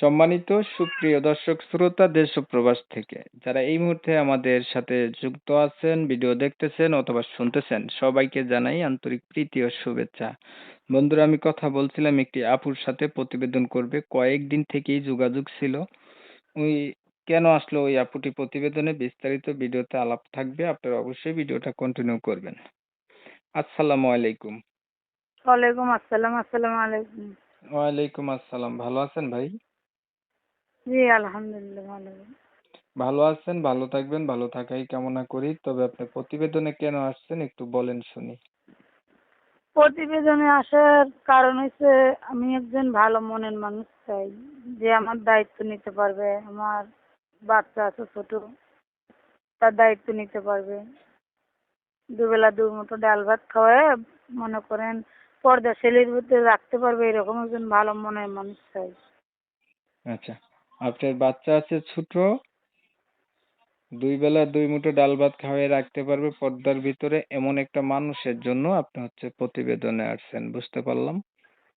সম্মানিত সুপ্রিয় দর্শক শ্রোতা দেশ ও প্রবাস থেকে যারা এই মুহূর্তে আমাদের সাথে যুক্ত আছেন ভিডিও দেখতেছেন অথবা শুনতেছেন সবাইকে জানাই আন্তরিক প্রীতি ও শুভেচ্ছা। বন্ধুরা আমি কথা বলছিলাম একটি আপুর সাথে প্রতিবেদন করবে। কয়েকদিন থেকেই যোগাযোগ ছিল। ওই কেন আসলো ওই আপুটি প্রতিবেদনে? বিস্তারিত ভিডিওতে আলাপ থাকবে। আপনারা অবশ্যই ভিডিওটা কন্টিনিউ করবেন। আসসালামু আলাইকুম। ওয়ালাইকুম আসসালাম আসসালামু আলাইকুম। ওয়ালাইকুম আসসালাম। ভালো আছেন ভাই? জি আলহামদুলিল্লাহ ভালো। ভালো আছেন ভালো থাকবেন ভালো থাকাই কামনা করি। তবে আপনি প্রতিবেদনে কেন আসছেন একটু বলেন শুনি। প্রতিবেদনে আসার কারণ হচ্ছে আমি একজন ভালো মনের মানুষ চাই। যে আমার দায়িত্ব নিতে পারবে আমার বাচ্চা আছে ছোট তার দায়িত্ব নিতে পারবে। দুবেলা দু মতো ডাল ভাত খাওয়ায় মনে করেন পর্দা ছেলের ভিতরে রাখতে পারবে এরকম একজন ভালো মনের মানুষ চাই। আচ্ছা। আপনার বাচ্চা আছে ছোট দুই বেলা দুই মুঠো ডাল ভাত খাওয়াই রাখতে পারবে পর্দার ভিতরে। এমন একটা মানুষের জন্য আপনি হচ্ছে প্রতিবেদনে আসছেন বুঝতে পারলাম।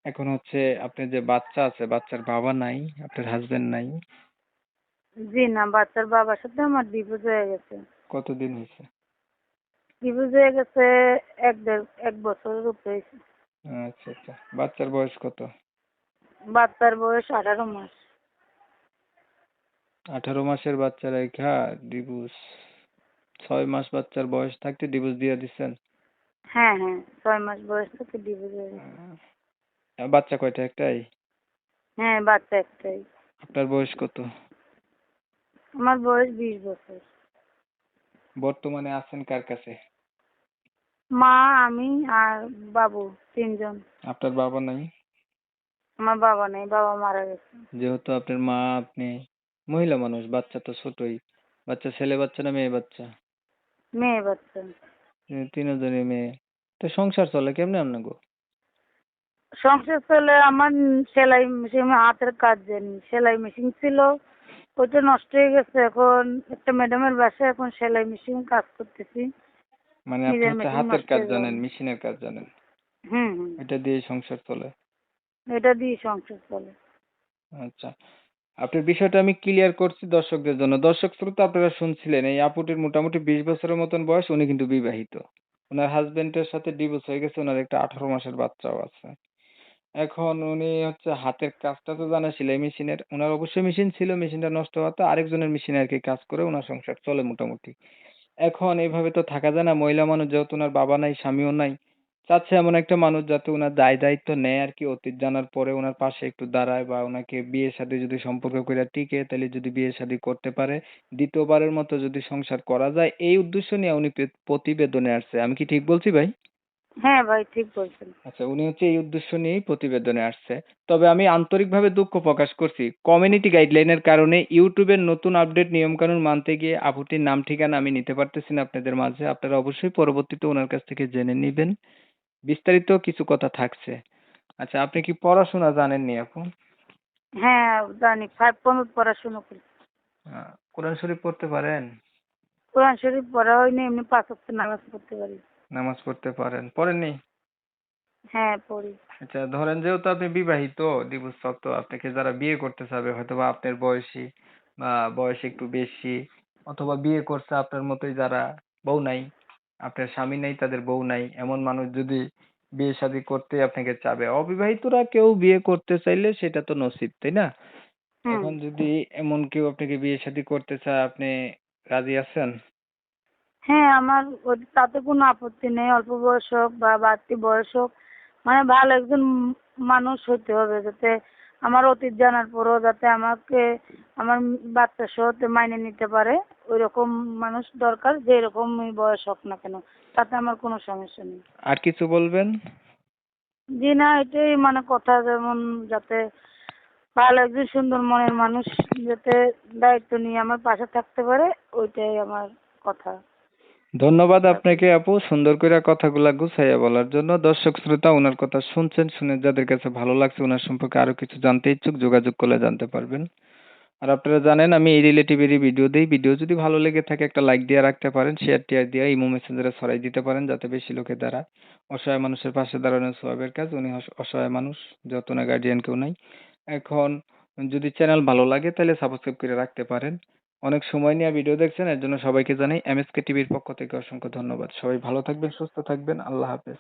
এখন হচ্ছে আপনার যে বাচ্চা আছে বাচ্চার বাবা নাই আপনার হাজবেন্ড নাই। জি না বাচ্চার বাবার সাথে আমার ডিভোর্স হয়ে গেছে। কতদিন হয়েছে? ডিভোর্স হয়ে গেছে এক দেড় এক বছরের উপরে আচ্ছা আচ্ছা। বাচ্চার বয়স কত? বাচ্চার বয়স আঠারো মাস। আঠারো মাসের বাচ্চা রেখা ডিভোর্স। ছয় মাস বাচ্চার বয়স থাকতে ডিভোর্স দিয়ে দিচ্ছেন? হ্যাঁ হ্যাঁ ছয় মাস বয়স থেকে ডিভোর্স হয়ে গেছে বাচ্চা কয়টা একটাই? হ্যাঁ বাচ্চা একটাই। আপনার বয়স কত? আমার বয়স বিশ বছর। বর্তমানে আছেন কার কাছে? মা আমি আর বাবু তিনজন। আপনার বাবা নাই? আমার বাবা নেই বাবা মারা গেছে। যেহেতু আপনার মা আপনি মহিলা মানুষ বাচ্চা তো ছোটই। বাচ্চা ছেলে বাচ্চা না মেয়ে বাচ্চা? মেয়ে বাচ্চা। এ, তিনজনই মেয়ে। তো সংসার চলে কেমনে আপনার গো সংসার চলে আমার সেলাই মেশিন হাতের কাজ জানি। সেলাই মেশিন ছিল ওইটা নষ্ট হয়ে গেছে। এখন একটা ম্যাডামের বাসায় এখন সেলাই মেশিন কাজ করতেছি। মানে আপনি নিজের হচ্ছে হাতের নষ্ট কাজ হয়ে জানেন। মেশিনের কাজ জানেন? হুম হুম। এটা দিয়ে সংসার চলে? এটা দিয়ে সংসার চলে। আচ্ছা। আপনার বিষয়টা আমি ক্লিয়ার করছি দর্শকদের জন্য। দর্শক শ্রোতা, আপনারা শুনছিলেন এই আপুটির মোটামুটি বিশ বছরের মতন বয়স, উনি কিন্তু বিবাহিত। ওনার হাজবেন্ডের সাথে ডিভোর্স হয়ে গেছে ওনার একটা আঠারো মাসের বাচ্চাও আছে। এখন উনি হচ্ছে হাতের কাজটা তো জানা সেলাই মেশিনের ওনার অবশ্যই মেশিন ছিল মেশিনটা নষ্ট হওয়া হওয়াতে আরেকজনের মেশিনে আর কি কাজ করে ওনার সংসার চলে মোটামুটি। এখন এইভাবে তো থাকা যায় না, মহিলা মানুষ যেহেতু ওনার বাবা নাই, স্বামীও নাই চাচ্ছে এমন একটা মানুষ যাতে ওনার দায় দায়িত্ব নেয় আর কি অতীত জানার পরে ওনার পাশে একটু দাঁড়ায় বা ওনাকে বিয়ে শাদী যদি সম্পর্ক করে টিকে তাহলে যদি বিয়ে শাদী করতে পারে দ্বিতীয়বারের মতো যদি সংসার করা যায় এই উদ্দেশ্য নিয়ে উনি পে- প্রতিবেদনে আসছে। আমি কি ঠিক বলছি ভাই? হ্যাঁ ভাই ঠিক বলছেন। আচ্ছা উনি হচ্ছে এই উদ্দেশ্য নিয়েই প্রতিবেদনে আসছে। তবে আমি আন্তরিকভাবে দুঃখ প্রকাশ করছি। কমিউনিটি গাইডলাইনের কারণে ইউটিউবের নতুন আপডেট নিয়মকানুন মানতে গিয়ে আপুটির নাম ঠিকানা আমি নিতে পারতেছি না আপনাদের মাঝে। আপনারা অবশ্যই পরবর্তীতে ওনার কাছ থেকে জেনে নেবেন। বিস্তারিত কিছু কথা থাকছে। আচ্ছা আপনি কি পড়াশোনা জানেননি আপু হ্যাঁ জানি। ফাইভ পর্যন্ত পড়াশোনা করি। আহ, কোরআন শরীফ পড়তে পারেন? কোরআন শরীফ পড়া হয়নি এমনি পাঁচ ওয়াক্ত নামাজ পড়তে পারি। নামাজ পড়তে পারেন। পড়েননি? হ্যাঁ পড়ি। আচ্ছা ধরেন যেহেতু আপনি বিবাহিত ডিভোর্স আপনাকে যারা বিয়ে করতে চাবে হয়তো বা আপনার বয়সী বা বয়স একটু বেশি অথবা বিয়ে করছে আপনার মতোই যারা বউ নাই আপনার স্বামী নাই তাদের বউ নাই। এমন মানুষ যদি বিয়ে শাদী করতে আপনাকে চাবে। অবিবাহিতরা কেউ বিয়ে করতে চাইলে সেটা তো নসিব তাই না? এখন যদি এমন কেউ আপনাকে বিয়ে শাদী করতে চায় আপনি রাজি আছেন? হ্যাঁ আমার তাতে কোনো আপত্তি নেই। অল্প বয়স হোক বা বাড়তি বয়স হোক মানে ভালো একজন মানুষ হতে হবে যাতে আমার অতীত জানার পরেও যাতে আমাকে আমার বাচ্চা সহ মাইনে নিতে পারে ওই রকম মানুষ দরকার যে এরকমই বয়স হোক না কেন তাতে আমার কোনো সমস্যা নেই। আর কিছু বলবেন? জি না এটাই মানে কথা যেমন যাতে ভালো একজন সুন্দর মনের মানুষ যাতে দায়িত্ব নিয়ে আমার পাশে থাকতে পারে ওইটাই আমার কথা। ধন্যবাদ আপনাকে আপু। সুন্দর করে কথাগুলা গুছাইয়া বলার জন্য। দর্শক, শ্রোতা ওনার কথা শুনছেন, শুনে যাদের কাছে ভালো লাগছে ওনার সম্পর্কে আরও কিছু জানতে ইচ্ছুক, যোগাযোগ করলে জানতে পারবেন। আর আপনারা জানেন, আমি এই রিলেটিভেরই ভিডিও দিই। ভিডিও যদি ভালো লেগে থাকে, একটা লাইক দিয়ে রাখতে পারেন শেয়ার টিয়ার দিয়ে ইমো মেসেঞ্জারে ছড়াই দিতে পারেন, যাতে বেশি লোকে দ্বারা অসহায় মানুষের পাশে দাঁড়ানো সবাবের কাজ। উনি অসহায় মানুষ, যত না গার্ডিয়ান কেউ নাই। এখন যদি চ্যানেল ভালো লাগে, তাহলে সাবস্ক্রাইব করে রাখতে পারেন। অনেক সময় নিয়ে ভিডিও দেখছেন, এর জন্য সবাইকে জানাই এম এস কে টিভির পক্ষ থেকে অসংখ্য ধন্যবাদ। সবাই ভালো থাকবেন, সুস্থ থাকবেন। আল্লাহ হাফেজ।